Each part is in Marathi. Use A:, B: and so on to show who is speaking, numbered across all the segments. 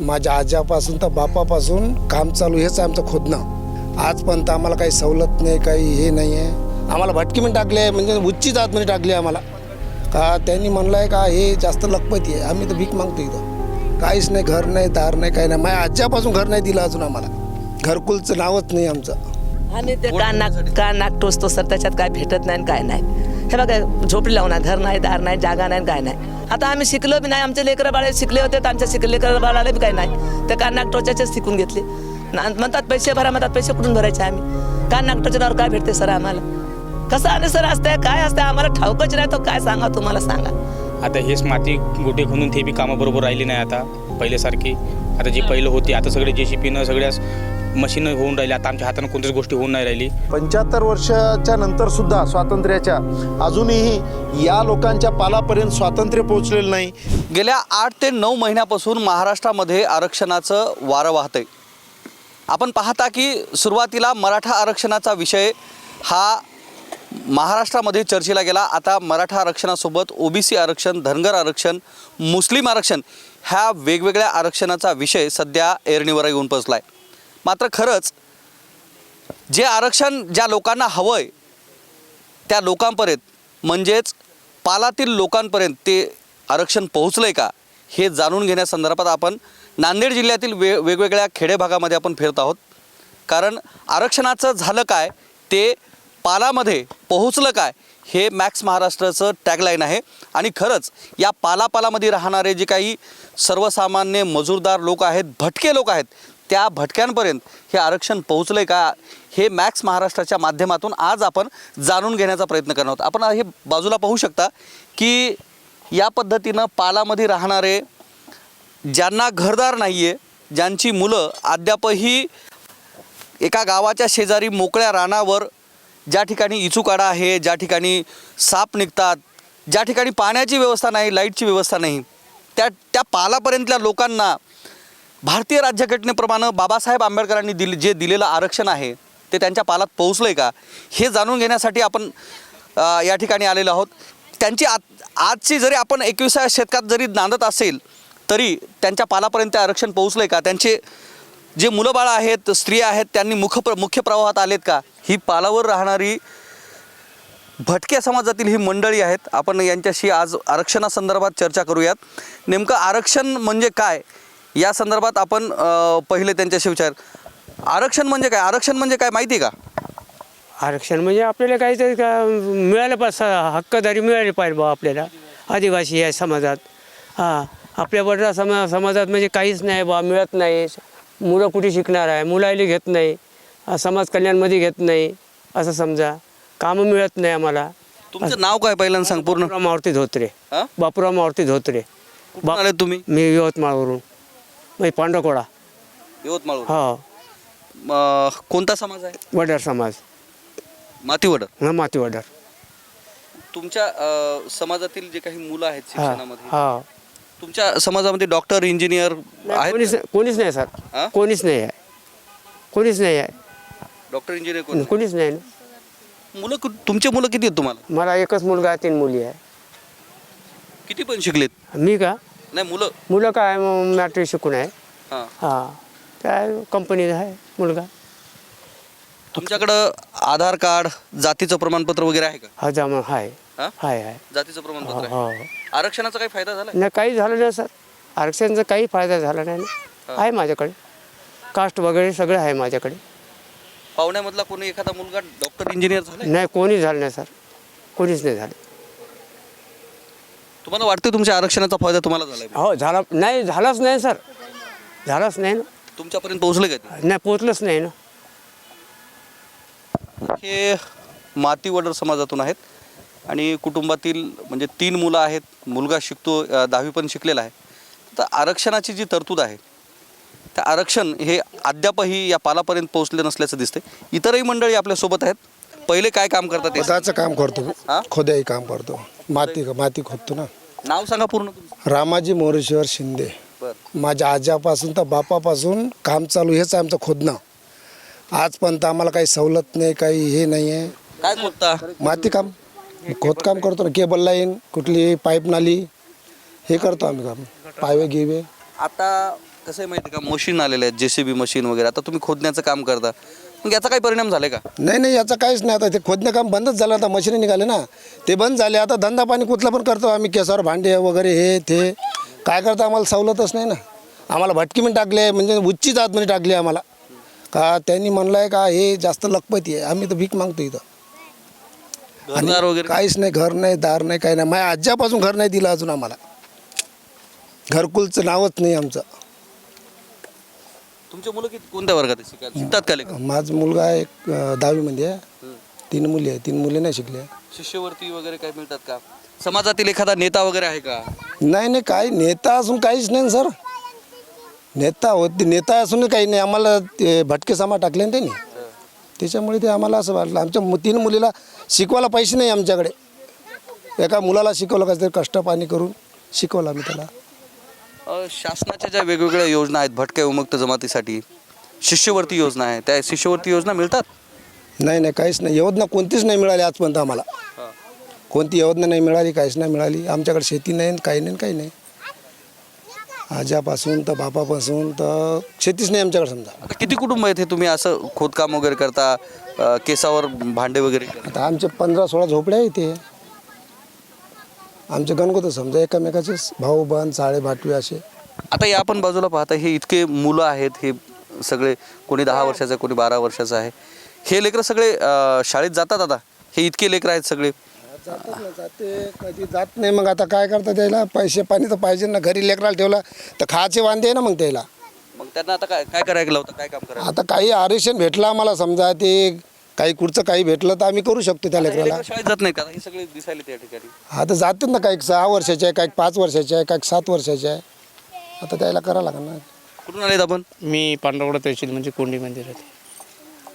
A: माझ्या आजापासून तर बापापासून काम चालू हेच आहे आमचं खोदणं. आजपर्यंत आम्हाला काही सवलत नाही काही हे नाही आहे आम्हाला भटकीमध्ये टाकले आहे म्हणजे जात जातमध्ये टाकली आहे आम्हाला. का त्यांनी म्हणलं आहे का हे जास्त लखपती आहे आम्ही तर भीक मागतो इथं. काहीच नाही घर नाही दार नाही काही नाही. माझ्या आजापासून घर नाही दिलं अजून आम्हाला. घरकुलचं नावच नाही आमचं.
B: आम्ही ते का नाक का नाक टोचतो सर. त्याच्यात काय भेटत नाही आणि काय नाही. हे बघा झोपडी लावणार घर नाही दार नाही जागा नाही काय नाही. आता आम्ही शिकलो बी नाही आमचे लेकरं बाळे शिकले होते तर आमच्या शिकले लेकरं बाळाला बी काय नाही. ते कान नाक टोचाचेच शिकून घेतले. ना- म्हणतात पैसे भरा म्हणतात पैसे कुठून भरायचे आम्ही? कान नाक टोचण्यावर काय भेटते सर आम्हाला? कसं आणि सर असतंय काय असतंय? आम्हाला ठाऊकच नाही तो काय सांगा तुम्हाला सांगा.
C: आता हेच माती गोटे खणून ते बी कामं बरोबर राहिली नाही आता पहिल्यासारखी. आता जे पहिलं होते आता सगळे जे सी पीनं सगळ्याच मशीन होऊन राहिले आता आमच्या हातानं कोणत्याच गोष्टी होऊन नाही राहिली.
D: पंच्याहत्तर वर्षाच्या नंतर सुद्धा स्वातंत्र्याच्या अजूनही या लोकांच्या पालापर्यंत स्वातंत्र्य पोहोचलेलं नाही.
E: गेल्या आठ ते नऊ महिन्यापासून महाराष्ट्रामध्ये आरक्षणाचं वारं वाहतंय. आपण पाहता की सुरुवातीला मराठा आरक्षणाचा विषय हा महाराष्ट्रामध्ये चर्चेला गेला. आता मराठा आरक्षणासोबत ओबीसी आरक्षण धनगर आरक्षण मुस्लिम आरक्षण ह्या वेगवेगळ्या आरक्षणाचा विषय सध्या एरणीवर येऊन पोचला आहे मात्र खरंच जे आरक्षण ज्या लोकांना हवं आहे त्या लोकांपर्यंत म्हणजेच पालातील लोकांपर्यंत ते आरक्षण पोहोचलं आहे का हे जाणून घेण्यासंदर्भात आपण नांदेड जिल्ह्यातील वे वेगवेगळ्या खेडेभागामध्ये आपण फिरत आहोत. कारण आरक्षणाचं झालं काय ते पालामध्ये पोहोचलं काय हे मॅक्स महाराष्ट्राचं टॅगलाईन आहे. आणि खरंच या पालापालामध्ये राहणारे जे काही सर्वसामान्य मजूरदार लोक आहेत भटके लोक आहेत त्या भटक्यांपर्यंत हे आरक्षण पोहोचलं आहे का? हे मॅक्स महाराष्ट्राच्या माध्यमातून आज आपण जाणून घेण्याचा प्रयत्न करणार आहोत. आपण हे बाजूला पाहू शकता की या पद्धतीनं पालामध्ये राहणारे ज्यांना घरदार नाही आहे ज्यांची मुलं अद्यापही एका गावाच्या शेजारी मोकळ्या रानावर ज्या ठिकाणी इचूकाडा आहे ज्या ठिकाणी साप निघतात ज्या ठिकाणी पाण्याची व्यवस्था नाही लाईटची व्यवस्था नाही त्या त्या पालापर्यंतल्या लोकांना भारतीय राज्यघटनेप्रमाणे बाबासाहेब आंबेडकरांनी दिले जे दिलेलं आरक्षण आहे ते त्यांच्या पालात पोहोचलं आहे का? हे जाणून घेण्यासाठी आपण या ठिकाणी आलेलो आहोत. त्यांची आज आजची जरी आपण एकविसाव्या शतकात जरी नांदत असेल तरी त्यांच्या पालापर्यंत आरक्षण पोहोचलं आहे का? त्यांचे जे मुलं बाळं आहेत स्त्रिया आहेत त्यांनी मुख प्र मुख्य प्रवाहात आलेत का? ही पालावर राहणारी भटक्या समाजातील ही मंडळी आहेत. आपण यांच्याशी आज आरक्षणासंदर्भात चर्चा करूयात. नेमकं आरक्षण म्हणजे काय? या संदर्भात आपण अ, पहिले त्यांच्याशी विचार. आरक्षण म्हणजे काय? आरक्षण म्हणजे काय माहिती आहे का?
F: आरक्षण म्हणजे आपल्याला काहीतरी का मिळालं पाहिजे हक्कदारी मिळाली पाहिजे बा आपल्याला आदिवासी या समाजात. हां आपल्या बडरा समा समाजात म्हणजे काहीच नाही बा मिळत नाही. मुलं कुठे शिकणार आहे? मुलायला घेत नाही. अं, समाज कल्याणमध्ये घेत नाही. असं समजा. कामं मिळत नाही आम्हाला.
E: तुमचं नाव काय पहिल्यांदा सांग पूर्ण?
F: बापूराव मारुती धोत्रे.
E: हां?
F: बापूराव मारुती धोत्रे.
E: कुठून आले तुम्ही?
F: मी यवतमाळवरून. म्हणजे पांडवकोडा
E: यवतमाळ
F: हो.
E: कोणता समाज आहे?
F: वडर समाज.
E: मातीवड
F: हा माती वडर
E: तुमच्या अ, समाजातील जे काही मुलं आहेत
F: हा
E: शिक्षणामध्ये
F: हा.
E: तुमच्या समाजामध्ये डॉक्टर इंजिनियर आहेत?
F: कोणीच कोणीच नाही सर.
E: हा?
F: कोणीच नाही आहे. कोणीच नाही आहे.
E: डॉक्टर इंजिनियर कोण?
F: कोणीच नाही. ना.
E: मुलं कु- तुमचे मुलं किती आहेत तुम्हाला?
F: मला एकच मुलगा आहे तीन मुली आहे.
E: किती पण शिकलेत?
F: मी का?
E: नाही मुलं?
F: मुलं काय मॅट्रिक शिकून आहे.
E: हां.
F: हां. काय कंपनीत आहे मुलगा.
E: तुमच्याकडं आधार कार्ड जातीचं प्रमाणपत्र वगैरे आहे का?
F: हा जमा आहे.
E: हा?
F: आहे आहे.
E: जातीचं
F: हो
E: प्रमाणपत्र आहे.
F: हो
E: आरक्षणाचा काही फायदा झाला
F: नाही काही झालं नाही सर. आरक्षणाचा काही फायदा झाला नाही. ना आहे माझ्याकडे. कास्ट वगैरे सगळं आहे माझ्याकडे.
E: पाहुण्यामधला कोणी एखादा मुलगा डॉक्टर इंजिनियर झाला
F: नाही कोणीच झालं नाही सर. कोणीच नाही झालं.
E: तुम्हाला वाटतं तुमच्या आरक्षणाचा फायदा तुम्हाला झाला
F: हो झाला नाही झालाच नाही सर. झालाच नाही ना.
E: तुमच्यापर्यंत पोहोचले का ते?
F: नाही पोचलंच नाही ना.
E: हे माती वडर समाजातून आहेत आणि कुटुंबातील म्हणजे तीन मुलं आहेत. मुलगा शिकतो अ, दहावी पण शिकलेला आहे. तर आरक्षणाची जी तरतूद आहे त्या आरक्षण हे अद्यापही या पालापर्यंत पोहोचले नसल्याचं दिसते इतरही मंडळी आपल्यासोबत आहेत. पहिले काय काम करतात ते?
A: काम करतो.
E: हा?
A: खोदाई काम करतो. माती माती खोदतो ना.
E: नाव सांगा पूर्ण तुमचं.
A: रामाजी मोरेश्वर शिंदे.
E: बरं.
A: माझ्या आजापासून तर बापापासून काम चालू हेच आहे आमचं खोदणं. आजपर्यंत आम्हाला काही सवलत नाही काही हे नाही आहे
E: काय खोदता?
A: माती काम खोदकाम करतो ना केबल लाईन कुठली पाईप नाली हे करतो आम्ही काम. पायवे गिवे
E: आता कसं आहे माहिती आहे का? मशीन आलेले आहेत जे सी बी मशीन वगैरे. आता तुम्ही खोदण्याचं काम करता. मग याचा काही परिणाम झालाय का?
A: नाही नाही याचं काहीच नाही. आता ते खोदणं काम बंदच झालं. आता मशीन निघाले ना. ते बंद झाले. आता धंदा पाणी कुठला पण करतो आम्ही. केसावर भांडे वगैरे हे ते. काय करतो आम्हाला सवलतच नाही ना. आम्हाला भटकीमध्ये टाकले म्हणजे उच्चीच आतमध्ये टाकली आम्हाला. का त्यांनी म्हणलं आहे का हे जास्त लखपती आहे. आम्ही तर भीक मागतो इथं. आणि
E: घरदार वगैरे?
A: काहीच नाही. घर नाही दार नाही काही नाही. माझ्या आज्यापासून घर नाही दिलं अजून आम्हाला. घरकुलचं नावच नाही आमचं.
E: तुमचे मुलं किती कोणत्या वर्गात शिकायला शिकतात का लेखन
A: माझा मुलगा एक अं, दहावीमध्ये आहे. तीन मुली आहे तीन मुली नाही शिकले.
E: शिष्यवृत्ती वगैरे काही मिळतात का? समाजातील एखादा नेता वगैरे आहे का?
A: नाही नाही काही नेता असून काहीच नाही ना सर. नेता होते नेता असून काही नाही. आम्हाला ते भटके सामा टाकले ना त्यांनी. त्याच्यामुळे ते आम्हाला असं वाटलं. आमच्या मु- तीन मुलीला शिकवायला पैसे नाही आमच्याकडे. एका मुलाला शिकवलं कसं तरी कष्ट पाणी करून शिकवलं आम्ही त्याला.
E: अ, शासनाच्या ज्या वेगवेगळ्या योजना आहेत भटक्या विमुक्त जमातीसाठी शिष्यवृत्ती योजना आहे त्या शिष्यवृत्ती योजना मिळतात?
A: नाही नाही काहीच नाही. योजना कोणतीच नाही मिळाली आजपर्यंत आम्हाला. कोणती योजना नाही मिळाली काहीच नाही मिळाली. आमच्याकडे शेती नाही काही नाही काही नाही. आज्यापासून तर बापापासून तर शेतीच नाही आमच्याकडे समजा.
E: आता किती कुटुंब आहेत हे तुम्ही असं खोदकाम वगैरे करता अ, केसावर भांडे वगैरे करता?
A: आता आमचे पंधरा सोळा झोपडे आहे इथे. आमचे गणगोत समजा एकमेकाचे भाऊ बहीण साळे भाटवे असे.
E: आता या आपण बाजूला पाहता हे इतके मुलं आहेत हे सगळे कोणी दहा वर्षाचं कोणी बारा वर्षाचं आहे. हे लेकरं सगळे अ, शाळेत जातात आता? हे इतके लेकरं आहेत सगळे.
A: जातात ना जाते. कधी जात नाही मग आता काय करता त्याला पैसे पाणी तर पाहिजे ना. घरी लेकराला ठेवला तर खायचे वांदे आहे ना मग त्याला.
E: मग त्यांना आता काय काय करायला होतं काय काम करायला?
A: आता काही आरक्षण भेटलं आम्हाला समजा ते काही कुठचं काही भेटलं तर आम्ही करू शकतो त्या लेकराला.
E: शाळेत जात नाही का हे सगळे दिसायले त्या ठिकाणी.
A: आता जातात ना काही सहा वर्षाचे आहे काही पाच वर्षाचे आहे काही सात वर्षाचे आहे. आता त्याला करावं लागेल ना.
E: कुठून आलेत आपण?
F: मी पांडवडा तहसील म्हणजे कोंडी मंदिर आहे.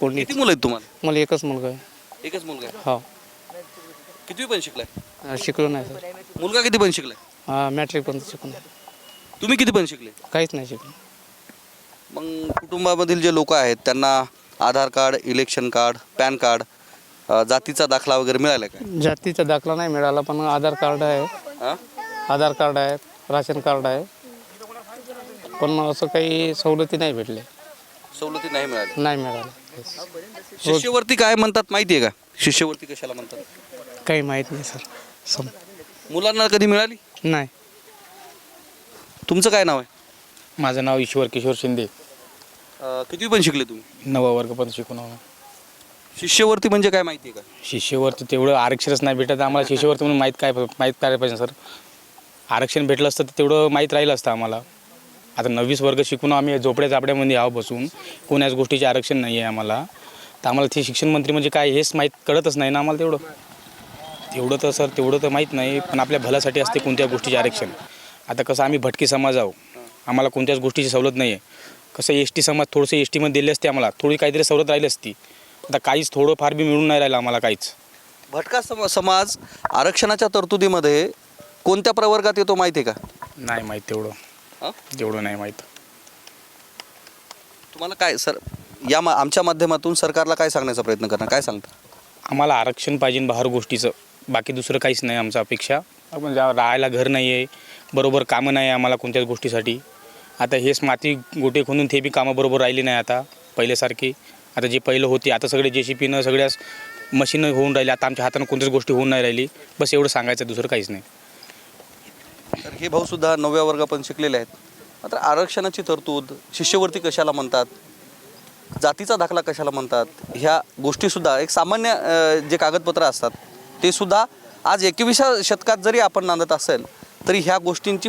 F: कोंडी
E: किती मुलं आहेत तुम्हाला?
F: मला एकच मुलगा आहे.
E: एकच मुलगा आहे?
F: हो.
E: किती पण शिकलाय.
F: अं, शिकलो नाही सर.
E: मुलगा किती पण शिकलाय?
F: हा मॅट्रिकपर्यंत शिकून
E: तुम्ही किती पण शिकले?
F: काहीच नाही शिकलो.
E: मग कुटुंबामधील जे लोक आहेत त्यांना Aadhaar card election card PAN card अ, जातीचा दाखला वगैरे मिळाला का?
F: जातीचा दाखला नाही मिळाला पण आधार कार्ड आहे.
E: हा?
F: आधार कार्ड आहे राशन कार्ड आहे. पण मग असं काही सवलती नाही भेटले.
E: सवलती नाही मिळाल्या?
F: नाही मिळालं
E: शिष्यवृत्ती काय म्हणतात माहिती आहे का? शिष्यवृत्ती कशाला म्हणतात?
F: काही माहीत नाही सर सम
E: मुलांना कधी मिळाली?
F: नाही.
E: तुमचं काय नाव आहे?
C: माझं नाव ईश्वर किशोर शिंदे.
E: अ, किती पण शिकले तुम्ही?
C: नवा वर्गपर्यंत शिकून आलो.
E: शिष्यवृत्ती म्हणजे काय माहिती आहे का?
C: शिष्यवरती तेवढं आरक्षणच नाही भेटत. आम्हाला शिष्यवरती म्हणून माहीत काय माहीत काय पाहिजे सर? आरक्षण भेटलं असतं तर तेवढं माहीत राहिलं असतं आम्हाला. आता नववीस वर्ग शिकून आम्ही झोपड्या झापड्यामध्ये आहो बसून. कोण्याच गोष्टीचे आरक्षण नाही आहे आम्हाला. तर आम्हाला ते शिक्षण मंत्री म्हणजे काय हेच माहीत कळतच नाही ना आम्हाला तेवढं. तेवढं तर सर तेवढं तर माहीत नाही पण आपल्या भल्यासाठी असते कोणत्या गोष्टीचे आरक्षण. आता कसं आम्ही भटकी समाज आहो आम्हाला कोणत्याच गोष्टीची सवलत नाही आहे कसं एस टी समाज थोडंसं एस टीमध्ये दिली असते आम्हाला. थोडी काहीतरी सवलत राहिली असती. आता काहीच थोडं फार बी मिळून नाही राहिलं आम्हाला काहीच.
E: भटका सम समाज आरक्षणाच्या तरतुदीमध्ये कोणत्या प्रवर्गात येतो माहिती आहे का?
C: नाही माहीत तेवढं.
E: हा?
C: तेवढं नाही माहीत.
E: तुम्हाला काय सर या मा आमच्या माध्यमातून सरकारला काय सांगण्याचा प्रयत्न करणार? काय सांगता?
C: आम्हाला आरक्षण पाहिजे बाहेर गोष्टीचं. बाकी दुसरं काहीच नाही आमचं अपेक्षा. आपण जा- राहायला घर नाही आहे बरोबर कामं नाही आहे आम्हाला कोणत्याच गोष्टीसाठी. आता हेच माती गोटे खणून ते बी कामं बरोबर राहिली नाही आता पहिल्यासारखी. आता जे पहिलं होती आता सगळे जे सी पीनं सगळ्याच मशीन होऊन राहिली आता आमच्या हातानं कोणत्याच गोष्टी होऊन नाही राहिली. बस एवढं सांगायचं दुसरं काहीच नाही.
E: तर हे भाऊसुद्धा नवव्या वर्ग शिकलेले आहेत. मात्र आरक्षणाची तरतूद शिष्यवृत्ती कशाला म्हणतात? जातीचा दाखला कशाला म्हणतात? ह्या गोष्टीसुद्धा एक सामान्य जे कागदपत्र असतात ते सुद्धा आज एकविसा शतकात जरी आपण नांदत असेल तरी ह्या गोष्टींची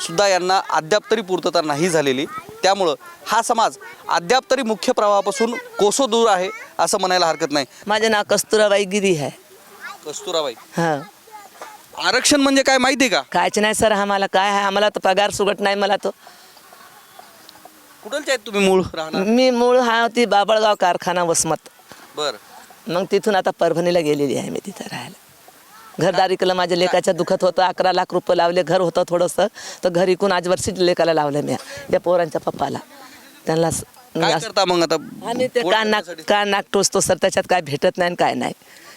E: सुद्धा यांना अद्याप तरी पूर्तता नाही झालेली. त्यामुळं हा समाज अद्याप तरी मुख्य प्रवाहापासून कोसो दूर आहे असं म्हणायला हरकत नाही.
B: माझे नाव कस्तुराबाई गिरी आहे.
E: कस्तुराबाई.
B: हां.
E: आरक्षण म्हणजे काय माहिती आहे का?
B: कायच नाही सर आम्हाला काय आहे? आम्हाला तर पगार सुगट नाही मला तो.
E: कुठलचे आहेत तुम्ही मूळ राहणार?
B: मी मूळ हा होती बाबळगाव कारखाना वसमत.
E: बरं.
B: मग तिथून आता परभणीला गेलेली आहे मी तिथं राहायला. घरदारी केलं माझ्या लेकाच्या दुखत होतं. अकरा लाख रुपये लावले घर होतं थोडंसं. तर घर इकून आज वर्षी लेकाला लावलं मी या पोरांच्या पप्पाला. त्यांना
E: काय करता मग आता?
B: आम्ही ते कान नाक? कान नाक टोचतो सर त्याच्यात काय भेटत नाही आणि काय नाही.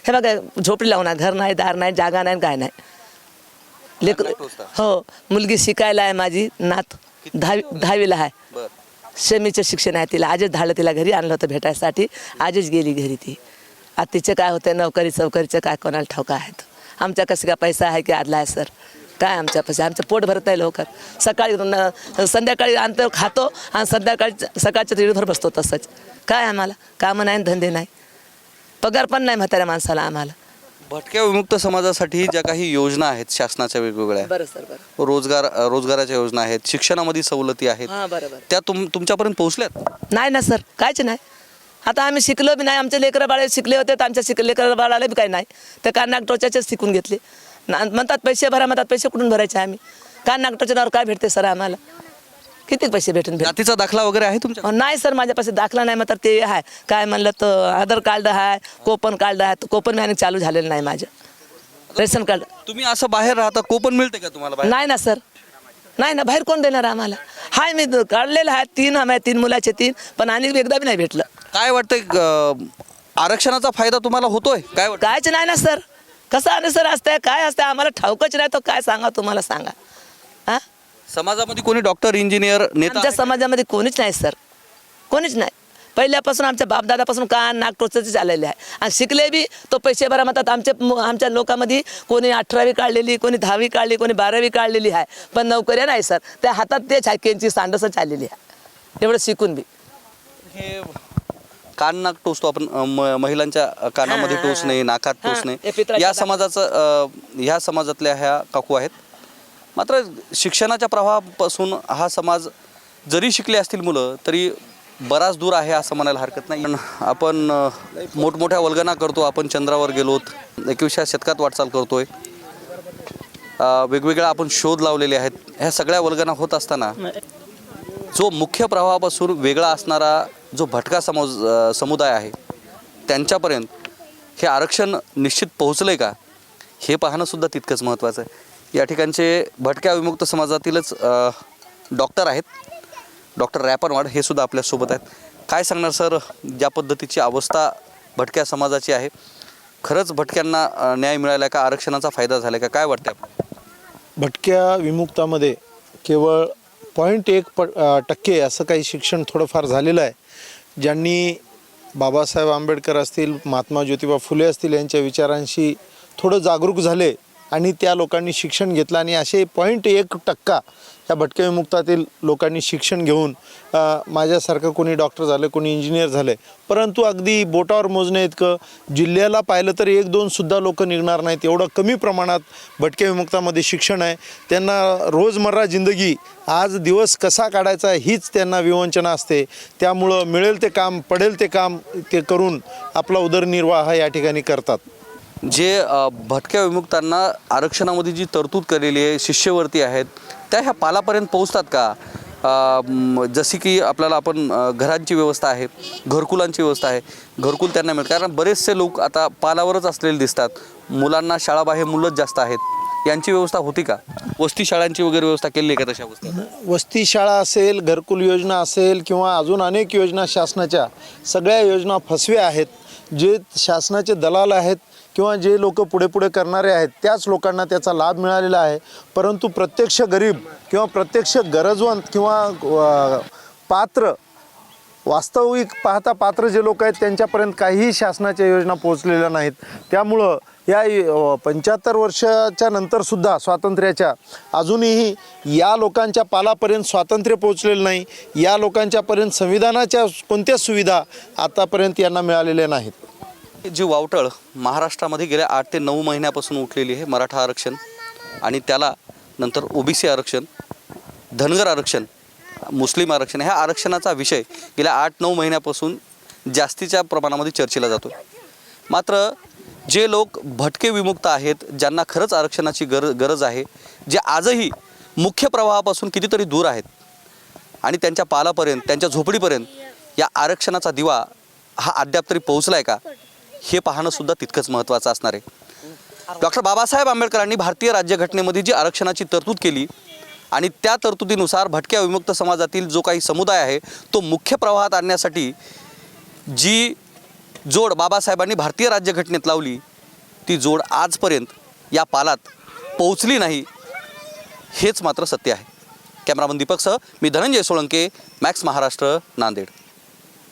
B: हे बघा झोपडी लावणार घर नाही दार नाही जागा नाही आणि काय नाही.
E: टोचता.
B: हो मुलगी शिकायला आहे माझी नात दहावी दहावीला आहे.
E: बर.
B: सेमीचं शिक्षण आहे तिला आजच धाडलं तिला घरी आणलं होतं भेटायसाठी आजच गेली घरी ती. आता तिचं काय होतं नोकरी चौकरीचं काय कोणाला ठाऊका आहेत? आमच्या कसं काय पैसा आहे की आदला आहे सर? काय आमच्या पैसे? आमचं पोट भरत आहे लवकर. सकाळी संध्याकाळी आणतो खातो आणि संध्याकाळी सकाळच्या तिळभर बसतो तसंच. काय आम्हाला? कामं नाही धंदे नाही. पगार पण नाही म्हाताऱ्या माणसाला आम्हाला.
E: भटक्या विमुक्त समाजासाठी ज्या काही योजना आहेत शासनाच्या वेगवेगळ्या
B: बरं सर बरं.
E: रोजगार रोजगाराच्या योजना आहेत शिक्षणामध्ये सवलती आहेत.
B: हां
E: त्या तुम तुमच्यापर्यंत पोहोचल्यात?
B: नाही ना सर. कायच नाही. आता आम्ही शिकलो बी नाही. आमचे लेकरं बाळे शिकले होते तर आमच्या शिक लेकरं बाळाला बी काही नाही. तर कान नागटोच्याचेच शिकून घेतले. ना म्हणतात पैसे भरा म्हणतात पैसे कुठून भरायचे आम्ही? कान नागटोच्या नावावर काय भेटते सर आम्हाला? किती पैसे भेटून भेट
E: जातीचा दाखला वगैरे आहे तुमच्या?
B: अहो, नाही सर माझ्यापाशी दाखला नाही म्हणतात ते आहे काय म्हणलं तर आधार कार्ड आहे कोपन कार्ड आहे तर कोपन आणि चालू झालेलं नाही माझं. Ration card.
E: तुम्ही असं बाहेर राहता कोपन मिळते का तुम्हाला बाहेर?
B: नाही ना सर. नाही ना बाहेर कोण देणार आम्हाला? हाय मी काढलेलं आहे तीन आम्ही तीन मुलाचे तीन पण आणि एकदा बी नाही भेटलं.
E: काय वाटतंय आरक्षणाचा फायदा तुम्हाला होतोय? काय वाटतं
B: कायच नाही ना सर. कसं आणि सर असतंय काय असतंय आम्हाला ठाऊकच नाही तो काय सांगा तुम्हाला सांगा. हा?
E: समाजामध्ये कोणी डॉक्टर इंजिनियर नेता?
B: आमच्या समाजामध्ये कोणीच नाही सर. कोणीच नाही. पहिल्यापासून आमच्या बापदादापासून कान नाक टोचच आलेले आहे. आणि शिकले बी तो पैसे भरा म्हणतात आमच्या मु- आमच्या लोकांमध्ये कोणी अठरावी काढलेली कोणी दहावी काढली कोणी बारावी काढलेली आहे. पण नोकऱ्या नाही सर. त्या हातात तेच आहे केंची सांडसच आलेली आहे. एवढं शिकून बी.
E: हे कान नाक टोचतो आपण म- महिलांच्या कानामध्ये
B: हा, हा,
E: टोचणे नाकात
B: हा,
E: टोचणे. या समाजाचं अं, ह्या समाजातल्या ह्या काकू आहेत. मात्र शिक्षणाच्या प्रवाहापासून हा समाज जरी शिकले असतील मुलं तरी बराच दूर आहे असं म्हणायला हरकत नाही. पण आपण अं, मोठमोठ्या वल्गना करतो. आपण चंद्रावर गेलोत एकविसच्या शतकात वाटचाल करतोय. अं, वेगवेगळ्या आपण शोध लावलेले आहेत. ह्या सगळ्या वल्गना होत असताना जो मुख्य प्रवाहापासून वेगळा असणारा जो भटका समज समुदाय आहे त्यांच्यापर्यंत हे आरक्षण निश्चित पोहोचलं आहे का? हे पाहणंसुद्धा तितकंच महत्त्वाचं आहे. या ठिकाणचे भटक्या विमुक्त समाजातीलच डॉक्टर आहेत. डॉक्टर रॅपनवाड हे सुद्धा आपल्यासोबत आहेत. काय सांगणार सर? ज्या पद्धतीची अवस्था भटक्या समाजाची आहे खरंच भटक्यांना न्याय मिळाला का आरक्षणाचा फायदा झाला का? काय वाटतं आपल्याला?
D: भटक्या विमुक्तामध्ये केवळ पॉईंट एक प टक्के असं काही शिक्षण थोडंफार झालेलं आहे. ज्यांनी बाबासाहेब आंबेडकर असतील महात्मा ज्योतिबा फुले असतील यांच्या विचारांशी थोडं जागरूक झाले आणि त्या लोकांनी शिक्षण घेतलं. आणि असे पॉईंट एक टक्का या भटके विमुक्तातील लोकांनी शिक्षण घेऊन माझ्यासारखं कोणी डॉक्टर झालं कोणी इंजिनियर झालं. परंतु अगदी बोटावर मोजणे इतकं जिल्ह्याला पाहिलं तर एक दोनसुद्धा लोक निघणार नाहीत. एवढं कमी प्रमाणात भटके विमुक्तामध्ये शिक्षण आहे. त्यांना रोजमर्रा जिंदगी आज दिवस कसा काढायचा हीच त्यांना विवंचना असते. त्यामुळं मिळेल ते काम पडेल ते काम ते करून आपला उदरनिर्वाह या ठिकाणी करतात.
E: जे भटक्या विमुक्तांना आरक्षणामध्ये जी तरतूद केलेली आहे शिष्यवृत्ती आहेत त्या ह्या पालापर्यंत पोहोचतात का? जसे जशी की आपल्याला आपण घरांची व्यवस्था आहे घरकुलांची व्यवस्था आहे घरकुल त्यांना मिळतं कारण बरेचसे लोक आता पालावरच असलेले दिसतात. मुलांना शाळाबाहेर मुलंच जास्त आहेत. यांची व्यवस्था होती का? वस्ती शाळांची वगैरे व्यवस्था केली आहे का तशा वस्ती
D: वस्ती शाळा असेल घरकुल योजना असेल किंवा अजून अनेक योजना शासनाच्या सगळ्या योजना फसव्या आहेत. जे शासनाचे दलाल आहेत किंवा जे लोक पुढे पुढे करणारे आहेत त्याच लोकांना त्याचा लाभ मिळालेला आहे. परंतु प्रत्यक्ष गरीब किंवा प्रत्यक्ष गरजवंत किंवा पात्र वास्तविक पाहता पात्र जे लोक आहेत त्यांच्यापर्यंत काहीही शासनाच्या योजना पोहोचलेल्या नाहीत. त्यामुळं या पंच्याहत्तर वर्षाच्या नंतरसुद्धा स्वातंत्र्याच्या अजूनही या लोकांच्या पालापर्यंत स्वातंत्र्य पोहोचलेलं नाही. या लोकांच्यापर्यंत संविधानाच्या कोणत्याच सुविधा आतापर्यंत यांना मिळालेल्या नाहीत.
E: जी वावटळ महाराष्ट्रामध्ये गेल्या आठ ते नऊ महिन्यापासून उठलेली आहे मराठा आरक्षण आणि त्याला नंतर ओबीसी आरक्षण धनगर आरक्षण मुस्लिम आरक्षण ह्या आरक्षणाचा विषय गेल्या आठ नऊ महिन्यापासून जास्तीच्या प्रमाणामध्ये चर्चेला जातो मात्र जे लोक भटके विमुक्त आहेत ज्यांना खरंच आरक्षणाची गर गरज आहे जे आजही मुख्य प्रवाहापासून कितीतरी दूर आहेत आणि त्यांच्या पालापर्यंत त्यांच्या झोपडीपर्यंत या आरक्षणाचा दिवा हा अद्याप तरी पोहोचला आहे का? हे पाहणं सुद्धा तितकंच महत्त्वाचं असणार आहे. डॉक्टर बाबासाहेब आंबेडकरांनी भारतीय राज्यघटनेमध्ये जी आरक्षणाची तरतूद केली आणि त्या तरतुदीनुसार भटक्या विमुक्त समाजातील जो काही समुदाय आहे तो मुख्य प्रवाहात आणण्यासाठी जी जोड बाबासाहेबांनी भारतीय राज्यघटनेत लावली ती जोड आजपर्यंत या पालात पोहोचली नाही हेच मात्र सत्य आहे. कॅमेरामन दीपकसह मी धनंजय सोळंके मॅक्स महाराष्ट्र नांदेड.